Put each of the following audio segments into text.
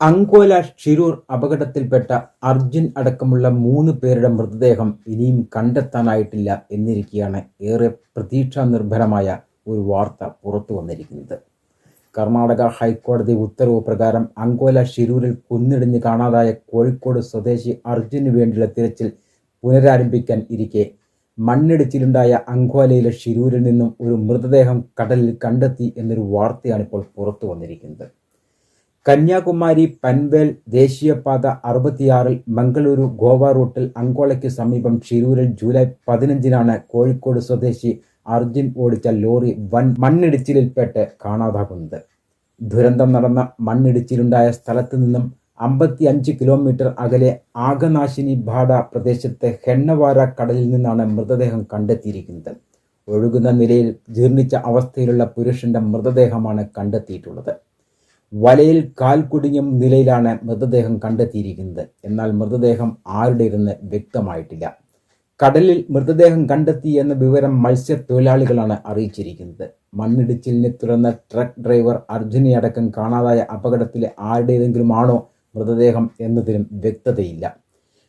അങ്കോല ഷിരൂർ അപകടത്തിൽപ്പെട്ട അർജുൻ അടക്കമുള്ള മൂന്ന് പേരുടെ മൃതദേഹം ഇനിയും കണ്ടെത്താനായിട്ടില്ല എന്നിരിക്കെയാണ് ഏറെ പ്രതീക്ഷാ നിർഭരമായ ഒരു വാർത്ത പുറത്തു വന്നിരിക്കുന്നത്. കർണാടക ഹൈക്കോടതി ഉത്തരവ് പ്രകാരം അങ്കോല ഷിരൂരിൽ കുന്നിടിഞ്ഞ് കാണാതായ കോഴിക്കോട് സ്വദേശി അർജുന് വേണ്ടിയുള്ള തിരച്ചിൽ പുനരാരംഭിക്കാൻ ഇരിക്കെ മണ്ണിടിച്ചിലുണ്ടായ അങ്കോലയിലെ ഷിരൂരിൽ നിന്നും ഒരു മൃതദേഹം കടലിൽ കണ്ടെത്തി എന്നൊരു വാർത്തയാണ് ഇപ്പോൾ പുറത്തു വന്നിരിക്കുന്നത്. കന്യാകുമാരി പൻവേൽ ദേശീയപാത അറുപത്തിയാറിൽ മംഗളൂരു ഗോവ റൂട്ടിൽ അങ്കോളയ്ക്ക് സമീപം ഷിരൂരിൽ ജൂലൈ പതിനഞ്ചിനാണ് കോഴിക്കോട് സ്വദേശി അർജുൻ ഓടിച്ച ലോറി വൻ മണ്ണിടിച്ചിലിൽപ്പെട്ട് കാണാതാകുന്നത്. ദുരന്തം നടന്ന മണ്ണിടിച്ചിലുണ്ടായ സ്ഥലത്ത് നിന്നും അമ്പത്തി അഞ്ച് കിലോമീറ്റർ അകലെ ആകനാശിനി ഭാഡ പ്രദേശത്തെ ഹെണ്ണവാര കടലിൽ നിന്നാണ് മൃതദേഹം കണ്ടെത്തിയിരിക്കുന്നത്. ഒഴുകുന്ന നിലയിൽ ജീർണിച്ച അവസ്ഥയിലുള്ള പുരുഷന്റെ മൃതദേഹമാണ് കണ്ടെത്തിയിട്ടുള്ളത്. വലയിൽ കാൽ കുടുങ്ങിയ നിലയിലാണ് മൃതദേഹം കണ്ടെത്തിയിരിക്കുന്നത്. എന്നാൽ മൃതദേഹം ആരുടേതെന്ന് വ്യക്തമായിട്ടില്ല. കടലിൽ മൃതദേഹം കണ്ടെത്തി എന്ന വിവരം മത്സ്യത്തൊഴിലാളികളാണ് അറിയിച്ചിരിക്കുന്നത്. മണ്ണിടിച്ചിലിനെ തുടർന്ന് ട്രക്ക് ഡ്രൈവർ അർജുനെ അടക്കം കാണാതായ അപകടത്തിലെ ആരുടേതെങ്കിലും ആണോ മൃതദേഹം എന്നതിലും വ്യക്തതയില്ല.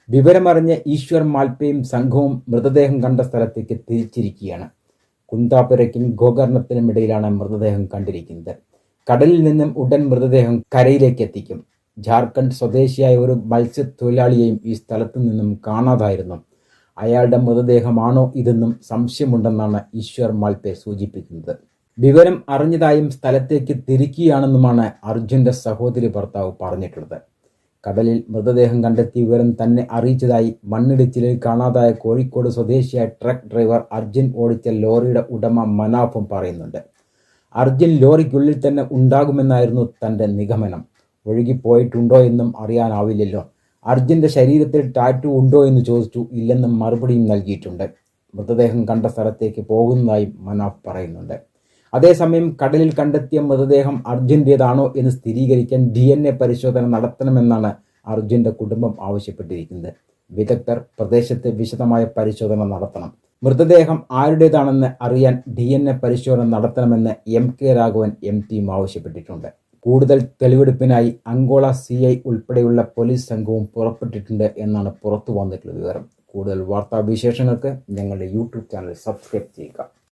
വിവരമറിഞ്ഞ ഈശ്വർ മാൽപ്പയും സംഘവും മൃതദേഹം കണ്ട സ്ഥലത്തേക്ക് തിരിച്ചിരിക്കുകയാണ്. കുന്താപുരയ്ക്കും ഗോകർണത്തിനും ഇടയിലാണ് മൃതദേഹം കണ്ടിരിക്കുന്നത്. കടലിൽ നിന്നും ഉടൻ മൃതദേഹം കരയിലേക്ക് എത്തിക്കും. ജാർഖണ്ഡ് സ്വദേശിയായ ഒരു മത്സ്യത്തൊഴിലാളിയെയും ഈ സ്ഥലത്തു നിന്നും കാണാതായിരുന്നു. അയാളുടെ മൃതദേഹമാണോ ഇതെന്നും സംശയമുണ്ടെന്നാണ് ഈശ്വർ മാൽപെ സൂചിപ്പിക്കുന്നത്. വിവരം അറിഞ്ഞതായും സ്ഥലത്തേക്ക് തിരിക്കുകയാണെന്നുമാണ് അർജുന്റെ സഹോദരി ഭർത്താവ് പറഞ്ഞിട്ടുള്ളത്. കടലിൽ മൃതദേഹം കണ്ടെത്തിയ വിവരം തന്നെ അറിയിച്ചതായി മണ്ണിടിച്ചിലിൽ കാണാതായ കോഴിക്കോട് സ്വദേശിയായ ട്രക്ക് ഡ്രൈവർ അർജുൻ ഓടിച്ച ലോറിയുടെ ഉടമ മനാഫും പറയുന്നുണ്ട്. അർജുൻ ലോറിക്കുള്ളിൽ തന്നെ ഉണ്ടാകുമെന്നായിരുന്നു തന്റെ നിഗമനം. ഒഴുകിപ്പോയിട്ടുണ്ടോ എന്നും അറിയാനാവില്ലല്ലോ. അർജുന്റെ ശരീരത്തിൽ ടാറ്റു ഉണ്ടോ എന്ന് ചോദിച്ചു. ഇല്ലെന്നും മറുപടിയും നൽകിയിട്ടുണ്ട്. മൃതദേഹം കണ്ട സ്ഥലത്തേക്ക് പോകുന്നതായി മനാഫ് പറയുന്നുണ്ട്. അതേസമയം കടലിൽ കണ്ടെത്തിയ മൃതദേഹം അർജുന്റേതാണോ എന്ന് സ്ഥിരീകരിക്കാൻ ഡി എൻ എ പരിശോധന നടത്തണമെന്നാണ് അർജുന്റെ കുടുംബം ആവശ്യപ്പെട്ടിരിക്കുന്നത്. വിദഗ്ധർ പ്രദേശത്ത് വിശദമായ പരിശോധന നടത്തണം. മൃതദേഹം ആരുടേതാണെന്ന് അറിയാൻ ഡി എൻ എ പരിശോധന നടത്തണമെന്ന് എം കെ രാഘവൻ എം പിയും ആവശ്യപ്പെട്ടിട്ടുണ്ട്. കൂടുതൽ തെളിവെടുപ്പിനായി അങ്കോള സി ഐ ഉൾപ്പെടെയുള്ള പോലീസ് സംഘവും പുറപ്പെട്ടിട്ടുണ്ട് എന്നാണ് പുറത്തു വന്നിട്ടുള്ള വിവരം. കൂടുതൽ വാർത്താവിശേഷങ്ങൾക്ക് ഞങ്ങളുടെ യൂട്യൂബ് ചാനൽ സബ്സ്ക്രൈബ് ചെയ്യുക.